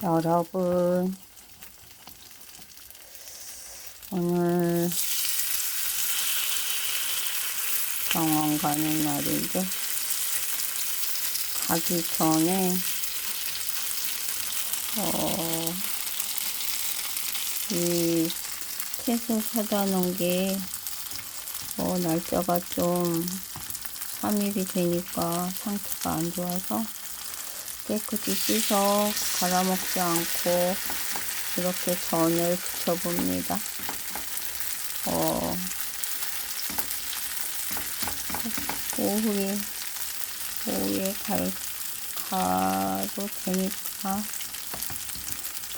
여러분, 오늘 병원 가는 날인데, 가기 전에, 어, 이 채소 사다 놓은 게, 어, 날짜가 좀 3일이 되니까 상태가 안 좋아서, 깨끗이 씻어 갈아먹지 않고 이렇게 전을 붙여봅니다. 어, 오후에, 오후에 갈, 가도 되니까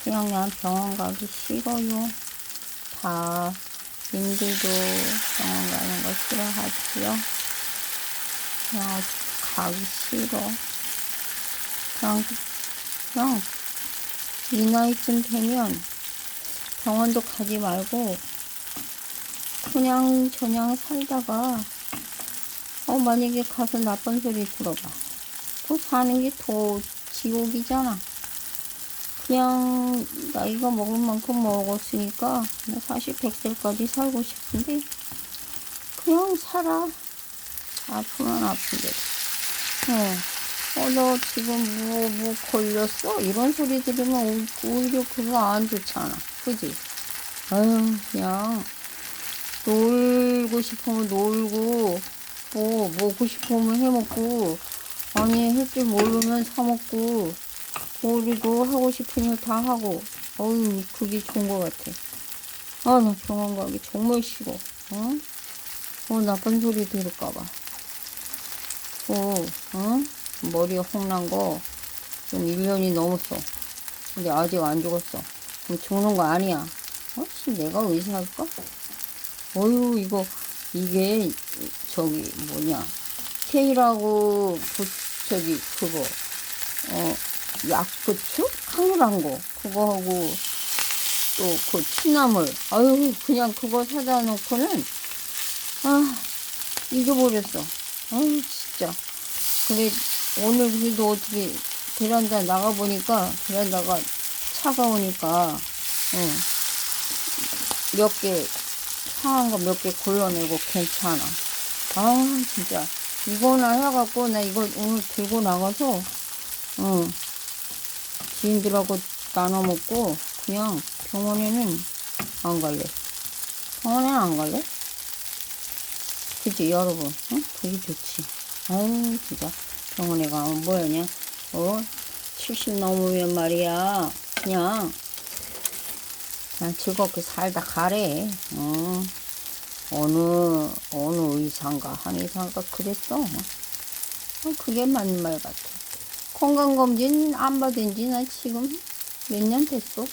그냥 난 병원 가기 싫어요. 다 님들도 병원 가는 거 싫어하지요? 그냥 가기 싫어. 그냥, 이 나이쯤 되면 병원도 가지 말고, 그냥 저냥 살다가, 어, 만약에 가서 나쁜 소리 들어봐. 또 사는 게 더 지옥이잖아. 그냥 나이가 먹을 만큼 먹었으니까, 나 사실 100살까지 살고 싶은데, 그냥 살아. 아프면 아픈데. 어. 어, 너 지금 뭐, 뭐 걸렸어? 이런 소리 들으면 오- 오히려 그거 안 좋잖아. 그지? 아유, 그냥, 놀고 싶으면 놀고, 뭐, 먹고 싶으면 해 먹고, 아니, 할 줄 모르면 사 먹고, 우리도 하고 싶은 일 다 하고, 어유 그게 좋은 것 같아. 아, 나 병원 가기 정말 싫어. 어? 어, 나쁜 소리 들을까봐. 어, 어? 머리에 홍난 거 지금 1년이 넘었어. 근데 아직 안 죽었어. 그럼 죽는 거 아니야. 어, 씨, 내가 의사할까? 어휴, 이거, 이게, 저기, 뭐냐. 케이라고, 그, 저기, 그거, 어, 약부추? 강물한 거. 그거 하고, 또, 그, 취나물. 아유, 그냥 그거 사다 놓고는, 아, 잊어버렸어. 아유, 진짜. 그래, 오늘 그래도 어떻게 베란다 나가보니까 베란다가 차가우니까 응. 몇개 상한 거 몇 개 골라내고 괜찮아. 아 진짜 이거나 해갖고 나 이거 오늘 들고 나가서 응. 지인들하고 나눠 먹고 그냥 병원에는 안 갈래. 병원에는 안 갈래? 그치 여러분 응? 그게 좋지. 아유 진짜 병원에 가면 뭐였냐? 어? 70 넘으면 말이야. 그냥. 그냥 즐겁게 살다 가래. 어. 어느 어느 의사인가 한 의사가 그랬어. 어, 그게 맞는 말 같아. 건강검진 안 받은 지 나 지금 몇 년 됐어?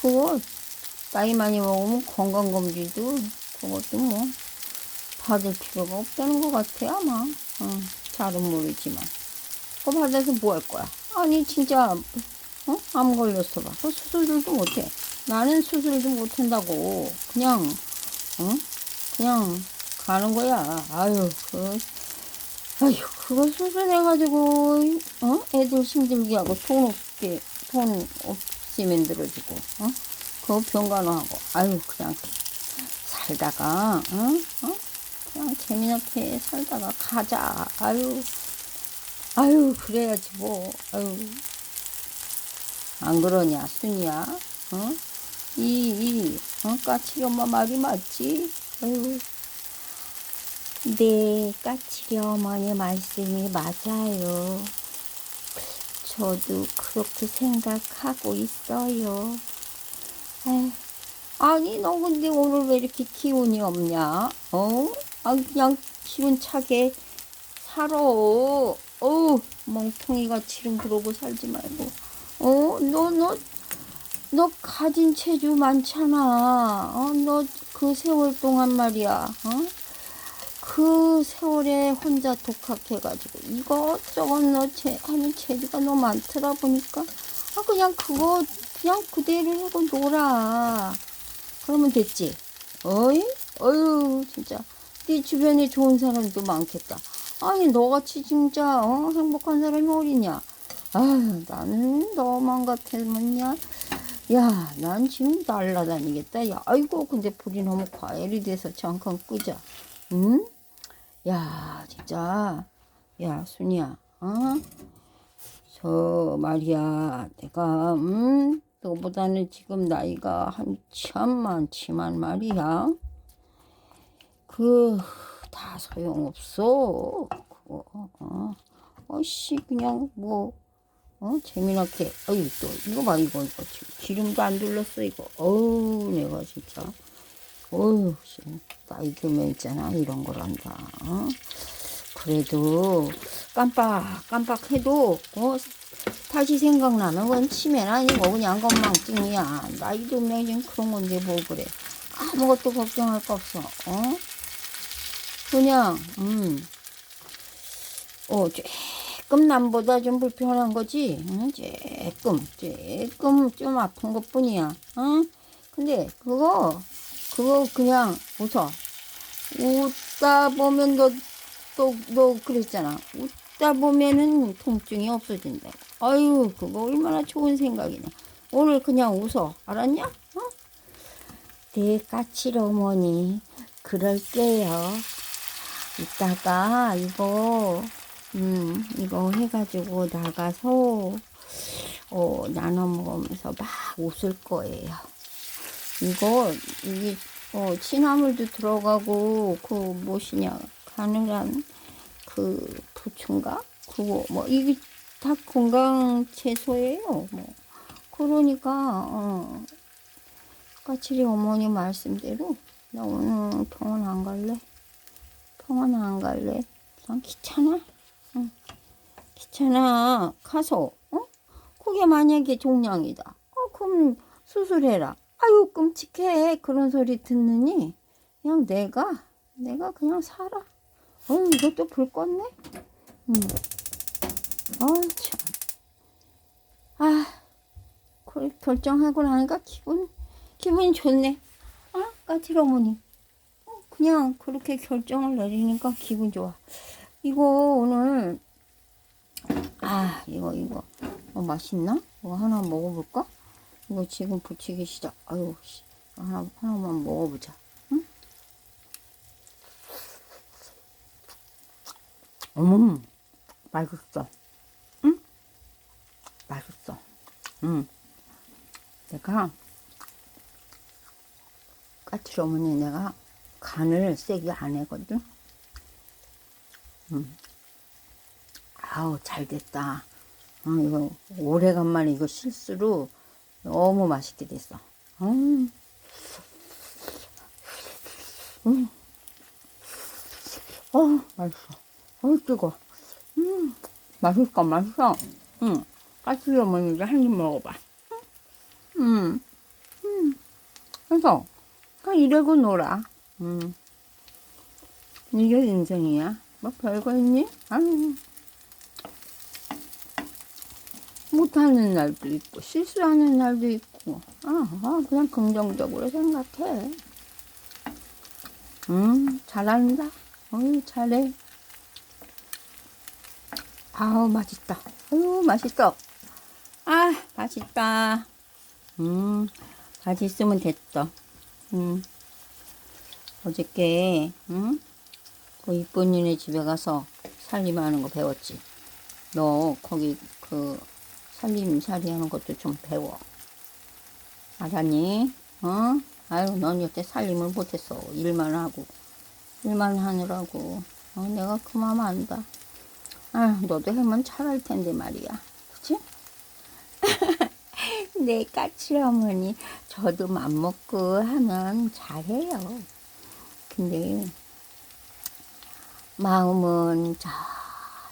그거 나이 많이 먹으면 건강검진도 그것도 뭐 받을 필요가 없다는 것 같아 아마. 어, 잘은 모르지만 그거 받아서 뭐 할 거야 아니 진짜 어? 암 걸렸어 봐. 그 수술도 못해. 나는 수술도 못한다고. 그냥 어? 그냥 가는 거야. 아유 그 아유 그거 수술해가지고 어? 애들 힘들게 하고 돈 없게 돈 없으면 들어주고 어? 그거 병간호하고 아유 그냥 살다가 어? 어? 그냥 재미나게 살다가 가자. 아유, 아유, 그래야지 뭐. 아유, 안 그러냐, 순이야? 어? 이, 이, 어? 까칠이 엄마 말이 맞지? 아유. 네, 까칠이 어머니 말씀이 맞아요. 저도 그렇게 생각하고 있어요. 에이, 아니, 너 근데 오늘 왜 이렇게 기운이 없냐? 어? 아, 그냥 기운 차게 살아. 어우, 멍청이가 지름 그러고 살지 말고. 어, 너, 너, 너 가진 체주 많잖아. 어, 너 그 세월 동안 말이야. 어? 그 세월에 혼자 독학해가지고 이것저것 너 체, 하는 체주가 너무 많더라 보니까. 아, 그냥 그거, 그냥 그대로 하고 놀아. 그러면 됐지. 어이? 어휴, 진짜. 네 주변에 좋은 사람도 많겠다. 아니, 너같이 진짜, 어? 행복한 사람이 어디냐? 아유, 나는 너만 같으면야. 야, 난 지금 날라다니겠다. 야, 아이고, 근데 불이 너무 과열이 돼서 잠깐 끄자. 응? 야, 진짜. 야, 순이야, 어? 저 말이야, 내가, 음, 너보다는 지금 나이가 한참 많지만 말이야. 그, 다 소용없어. 그거, 어. 어씨, 그냥 뭐, 어, 재미나게. 어이, 또, 이거 봐, 이거, 이거. 기름도 안 둘렀어, 이거. 어우, 내가 진짜. 어휴, 씨, 나이 들면 있잖아. 이런 걸 한다. 어? 그래도, 깜빡, 깜빡 해도, 어, 다시 생각나는 건 치매는 아니고, 그냥 건망증이야. 나이 들면 지금 그런 건데, 뭐 그래. 아무것도 걱정할 거 없어. 어? 그냥, 음, 어, 조금 남보다 좀 불편한 거지. 응? 조금, 조금 좀 아픈 것 뿐이야. 응? 근데 그거, 그거 그냥 웃어. 웃다 보면 너, 또, 너 그랬잖아. 웃다 보면은 통증이 없어진다. 아유, 그거 얼마나 좋은 생각이냐. 오늘 그냥 웃어. 알았냐? 어? 네, 까칠 어머니. 그럴게요. 이따가 이거 음 이거 해가지고 나가서 어 나눠 먹으면서 막 웃을 거예요. 이거 이게 어 취나물도 들어가고 그 무엇이냐 가늘한 그 부추인가 그거 뭐 이게 다 건강 채소예요. 뭐 그러니까 어 까칠이 어머니 말씀대로 나 오늘 병원 안 갈래. 병원 안 갈래. 난 귀찮아. 응. 귀찮아. 가서, 어? 그게 만약에 종양이다. 어, 그럼 수술해라. 아유, 끔찍해. 그런 소리 듣느니, 그냥 내가, 내가 그냥 살아. 어, 이것도 불 껐네? 응. 어, 참. 아, 그래, 결정하고 나니까 기분, 기분이 좋네. 아, 까칠 어머니. 그냥 그렇게 결정을 내리니까 기분 좋아. 이거 오늘 아 이거 이거 어, 맛있나? 이거 하나 먹어볼까? 이거 지금 부치기 시작. 아유 씨. 하나 하나만 먹어보자. 응? 음 맛있어. 응? 맛있어. 음 내가 까치 어머니 내가 간을 세게 안 해거든. 음. 아우, 잘 됐다. 어, 이거, 오래간만에 이거 실수로 너무 맛있게 됐어. 음. 음. 어, 맛있어. 어, 뜨거. 음, 맛있어, 맛있어. 음, 까치 어머니도 한입 먹어봐. 음, 음. 그래서, 그냥 이러고 놀아. 음. 이게 인생이야. 뭐 별거 있니? 아유. 못하는 날도 있고, 실수하는 날도 있고, 아, 아, 그냥 긍정적으로 생각해. 음, 잘한다. 어유 잘해. 아우, 맛있다. 아유, 맛있어. 아, 맛있다. 음, 맛있으면 됐어. 음. 어저께 응? 그 이쁜 니네 집에 가서 살림하는 거 배웠지. 너 거기 그 살림살이 하는 것도 좀 배워. 알았니? 어? 아유, 넌 여태 살림을 못했어. 일만 하고. 일만 하느라고. 어, 내가 그 마음 안다. 아, 너도 하면 잘할 텐데 말이야. 그치? 내 까칠 어머니, 저도 맘먹고 하면 잘해요. 근데 마음은 저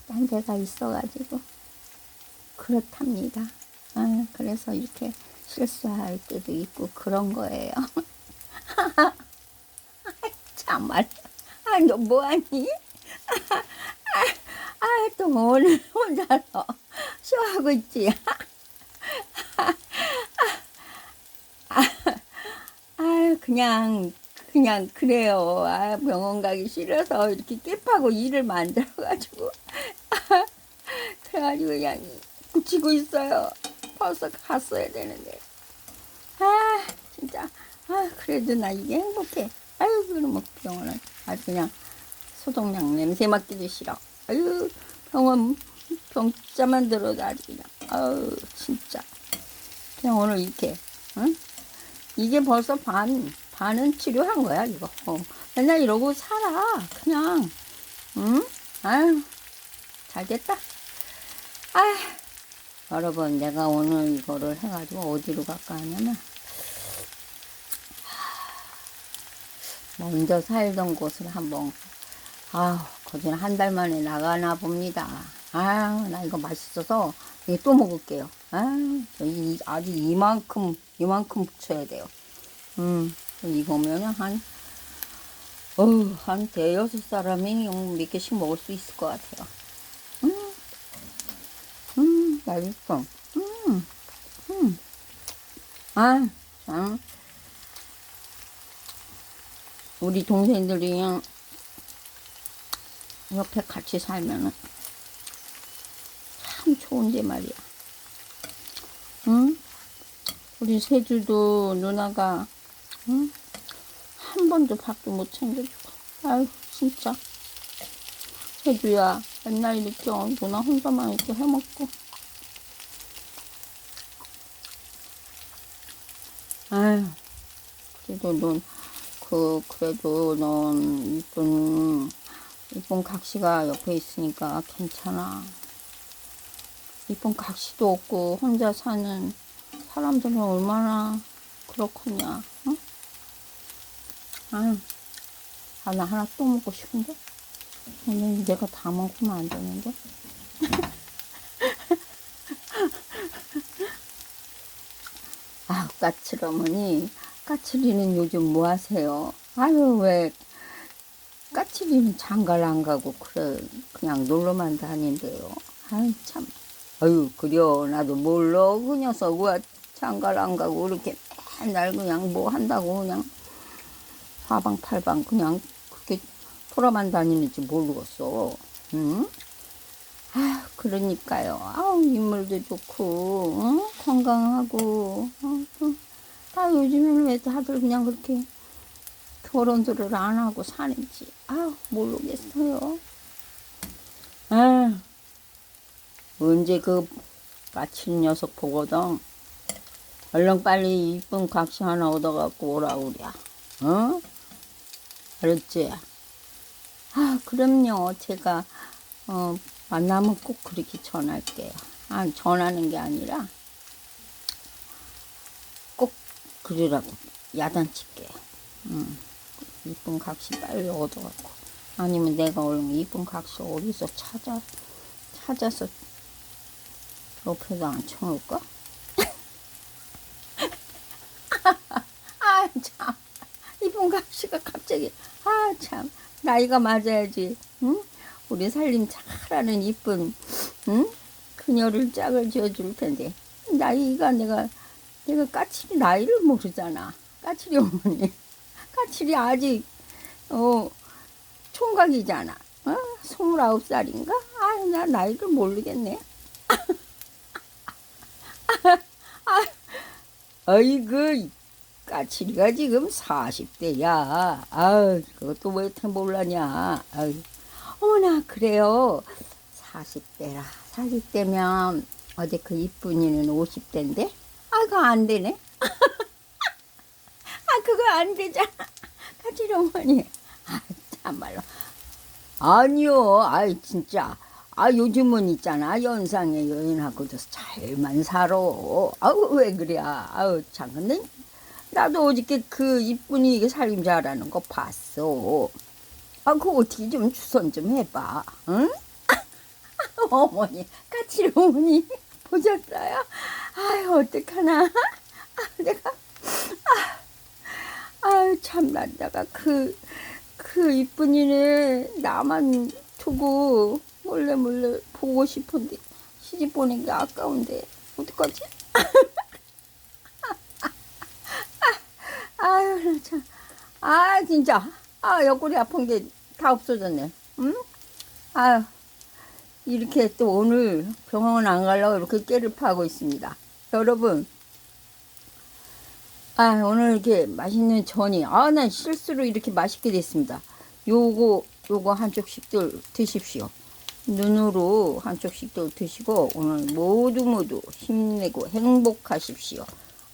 딴 데가 있어가지고 그렇답니다. 아, 그래서 이렇게 실수할 때도 있고 그런 거예요. 참말. 아, 너 뭐하니? 아, 아, 또 오늘 혼자서 쇼하고 있지. 아, 그냥 그냥 그래요. 아, 병원 가기 싫어서 이렇게 깼하고 일을 만들어가지고. 그래가지고 그냥 붙이고 있어요. 벌써 갔어야 되는데. 아, 진짜. 아, 그래도 나 이게 행복해. 아유, 그러면 병원은 아주 그냥 소독약 냄새 맡기도 싫어. 아유, 병원 병자만 들어도 아주 그냥. 아유, 진짜. 병원을 이렇게, 응? 이게 벌써 반, 반은 치료한 거야, 이거. 어. 맨날 이러고 살아. 그냥. 응? 아유, 잘 됐다. 아휴. 여러분, 내가 오늘 이거를 해가지고 어디로 갈까 하냐면, 먼저 살던 곳을 한번, 아우, 거기는 한 달 만에 나가나 봅니다. 아유, 나 이거 맛있어서, 이거 또 먹을게요. 아유, 아주 이만큼, 이만큼 붙여야 돼요. 음, 이거면은 한, 어우, 한 대여섯 사람이 몇 개씩 먹을 수 있을 것 같아요. 음, 음, 맛있어. 음, 음. 아, 참. 우리 동생들이랑 옆에 같이 살면은 참 좋은데 말이야. 응? 우리 세주도 누나가, 응? 한 번도 밥도 못 챙겨주고. 아유, 진짜. 세주야, 맨날 이렇게 어, 누나 혼자만 이렇게 해먹고. 아유, 그래도 넌, 그, 그래도 넌 이쁜, 이쁜 각시가 옆에 있으니까 괜찮아. 이쁜 각시도 없고 혼자 사는 사람들은 얼마나 그렇겠냐, 응? 아, 나 하나 또 먹고 싶은데? 오늘 내가 다 먹으면 안 되는데? 아, 까칠 어머니, 까칠이는 요즘 뭐 하세요? 아유, 왜, 까칠이는 장가를 안 가고, 그래, 그냥 놀러만 다닌대요. 아유, 참. 아유, 그려. 나도 몰라. 그 녀석 왜 장가를 안 가고, 이렇게 맨날 그냥 뭐 한다고, 그냥 사방팔방 그냥 그렇게 돌아만 다니는지 모르겠어. 응? 아휴, 그러니까요. 아우, 인물도 좋고, 응? 건강하고, 어, 어. 아, 요즘에는 왜 다들 그냥 그렇게 결혼들을 안 하고 사는지, 아우, 모르겠어요. 아 언제 그 까칠 녀석 보거든. 얼른 빨리 이쁜 각시 하나 얻어갖고 오라 그래. 어? 알았지? 아, 그럼요. 제가, 어, 만나면 꼭 그렇게 전할게요. 아, 전하는 게 아니라, 꼭 그러라고 야단칠게요. 음, 이쁜 각시 빨리 얻어갖고. 아니면 내가 얼른 이쁜 각시 어디서 찾아, 찾아서 옆에다 앉혀놓을까? 아, 참. 이쁜 각시가 갑자기 아 참 나이가 맞아야지 응? 우리 살림 잘하는 이쁜 응? 그녀를 짝을 지어줄 텐데 나이가 내가 내가 까칠이 나이를 모르잖아 까칠이 어머니 까칠이 아직 어 총각이잖아 어? 스물아홉 살인가? 아, 나 나이를 모르겠네. 아, 어이구, 까칠이가 지금 40대야. 아유, 그것도 왜 이렇게 몰라냐. 아유. 어머나, 그래요. 40대라. 40대면 어제 그 이쁜이는 50대인데? 아, 그거 안 되네. 아, 그거 안 되잖아. 까칠이 어머니. 아, 참말로. 아니요. 아이, 진짜. 아, 요즘은 있잖아. 연상의 여인하고도 잘만 살아. 아우, 왜 그래. 아우, 참. 근데 나도 어저께 그 이쁜이 이게 살림 잘하는 거 봤어. 아, 그거 어떻게 좀 추선 좀 해봐. 응? 어머니, 까칠 어머니 보셨어요? 아유, 어떡하나. 아, 내가, 아, 아유, 참난다가 그, 그 이쁜이네 나만 두고 몰래 몰래 보고 싶은데 시집 보낸 게 아까운데 어떡하지? 나 참. 아 진짜 아 옆구리 아픈 게 다 없어졌네. 응? 아유 이렇게 또 오늘 병원 안 가려고 이렇게 깨를 파고 있습니다. 여러분, 아, 오늘 이렇게 맛있는 전이, 아, 난 실수로 이렇게 맛있게 됐습니다. 요거, 요거 한쪽씩들 드십시오. 눈으로 한쪽씩들 드시고, 오늘 모두 모두 힘내고 행복하십시오.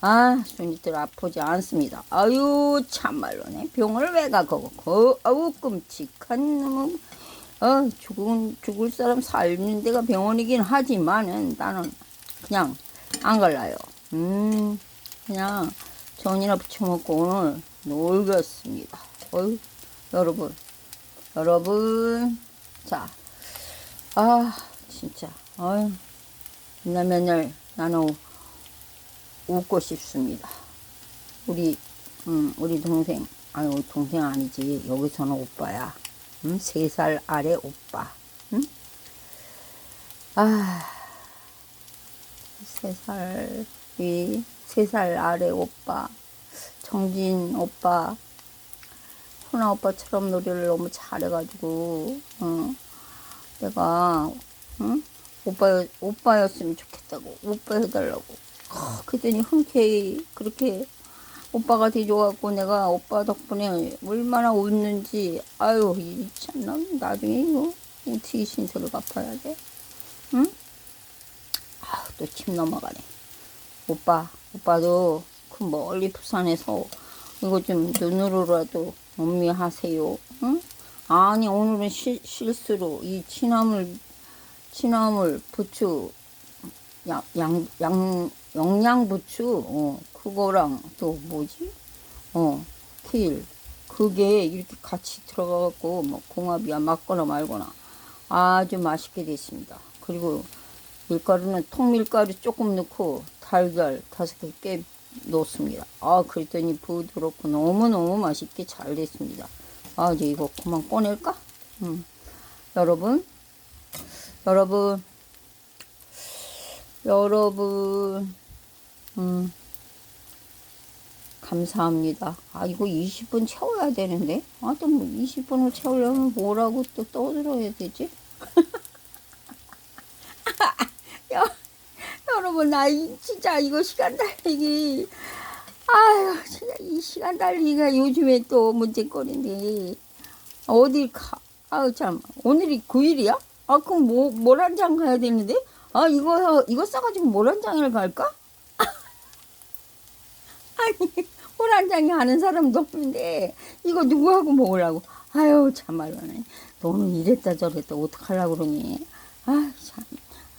아, 손님들 아프지 않습니다. 아유, 참말로네. 병을 왜 가고, 그, 아우, 끔찍한 놈은, 어, 죽은, 죽을 사람 살는 데가 병원이긴 하지만은 나는 그냥 안 갈라요. 음, 그냥 전이나 부쳐먹고 오늘 놀겠습니다. 어유 여러분, 여러분, 자, 아, 진짜, 아유, 맨날 맨날 나는 웃고 싶습니다. 우리, 음, 우리 동생, 아유, 동생 아니지. 여기서는 오빠야. 음, 세 살 아래 오빠. 음? 아, 세 살, 위, 세 살 아래 오빠. 정진 오빠. 훈아 오빠처럼 노래를 너무 잘해가지고, 어, 내가, 응? 오빠, 오빠였으면 좋겠다고, 오빠 해달라고. 어, 그랬더니 흔쾌히 그렇게 오빠가 돼줘갖고 내가 오빠 덕분에 얼마나 웃는지, 아유, 이 참나, 나중에 이거 어떻게 신세를 갚아야 돼? 응? 아, 또 침 넘어가네. 오빠, 오빠도 그 멀리 부산에서 이거 좀 눈으로라도 음미하세요. 응? 아니 오늘은 시, 실수로 이 취나물 취나물 부추 양, 양, 양, 영양부추 어, 그거랑 또 뭐지? 어, 케일 그게 이렇게 같이 들어가갖고 뭐 궁합이야 맞거나 말거나 아주 맛있게 됐습니다. 그리고 밀가루는 통밀가루 조금 넣고 달걀 다섯 개 깨 넣습니다. 아 그랬더니 부드럽고 너무너무 맛있게 잘 됐습니다. 아 이제 이거 그만 꺼낼까? 음. 여러분 여러분 여러분 음 감사합니다. 아 이거 20분 채워야 되는데 아 또 뭐 20분을 채우려면 뭐라고 또 떠들어야 되지? 여, 여러분 나 이- 진짜 이거 시간 달리기 아유 진짜 이 시간 달리기가 요즘에 또 문제거리인데 어딜 가 아유 참 오늘이 9일이야? 아 그럼 뭐 모란장 가야 되는데 아 이거 이거 싸가지고 모란장을 갈까? 아니 모란장에 아는 사람도 없는데 이거 누구하고 먹으려고? 아유 참말로네. 너는 이랬다 저랬다 어떡하려고 그러니? 아참.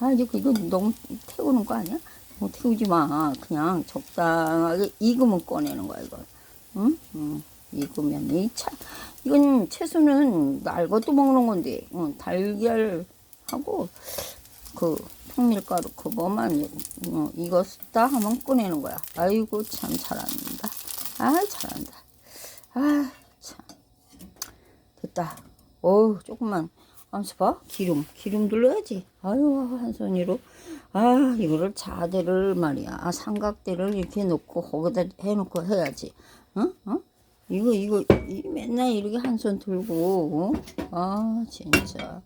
아 이거 이거 너무 태우는 거 아니야? 뭐 태우지 마. 그냥 적당하게 익으면 꺼내는 거야 이거. 응? 응. 익으면 이 차. 이건 채소는 날 것도 먹는 건데 응, 달걀하고 그 통밀가루 그거만 어, 익었다 하면 꺼내는 거야. 아이고 참 잘한다. 아 잘한다. 아 참. 됐다. 어우 조금만 암수 봐. 기름 기름 둘러야지. 아유 한 손으로. 아 이거를 자대를 말이야. 아, 삼각대를 이렇게 놓고 거기다 해놓고 해야지. 어? 어? 이거 이거 이 맨날 이렇게 한 손 들고 어? 아 진짜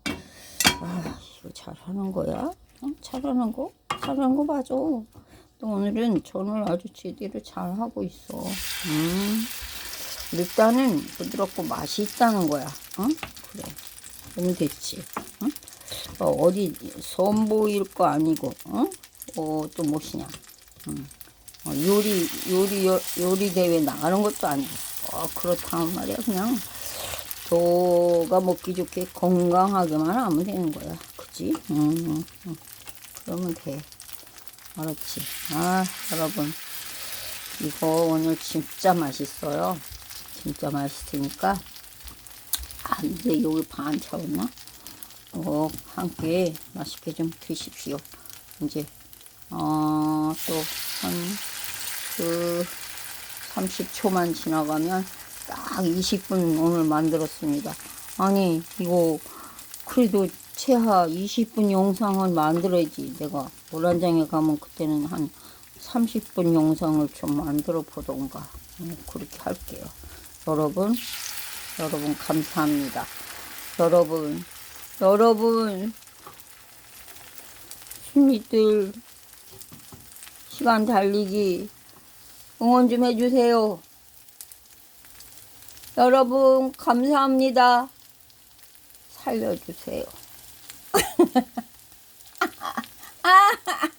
아 이거 잘하는 거야? 어? 잘하는 거? 잘하는 거 맞아. 또 오늘은 전을 아주 제대로 잘 하고 있어. 음. 일단은 부드럽고 맛이 있다는 거야. 어? 그래. 그러면 됐지. 어? 어, 어디 선보일 거 아니고, 어? 어, 또 무엇이냐. 음. 어, 요리, 요리, 요, 요리 대회 나가는 것도 아니고, 어, 그렇다면 말이야. 그냥, 너가 먹기 좋게 건강하게만 하면 되는 거야. 그치? 음, 음. 그러면 돼. 알았지? 아, 여러분. 이거 오늘 진짜 맛있어요. 진짜 맛있으니까. 아, 이제 여기 반 채웠나? 어, 함께 맛있게 좀 드십시오. 이제, 어, 또, 한, 그, 30초만 지나가면 딱 20분 오늘 만들었습니다. 아니, 이거, 그래도 최하 20분 영상을 만들어야지. 내가 노란장에 가면 그때는 한 30분 영상을 좀 만들어 보던가. 음, 그렇게 할게요. 여러분, 여러분 감사합니다. 여러분, 여러분, 힘이들 시간 달리기 응원 좀 해주세요. 여러분 감사합니다. 살려주세요. ha ha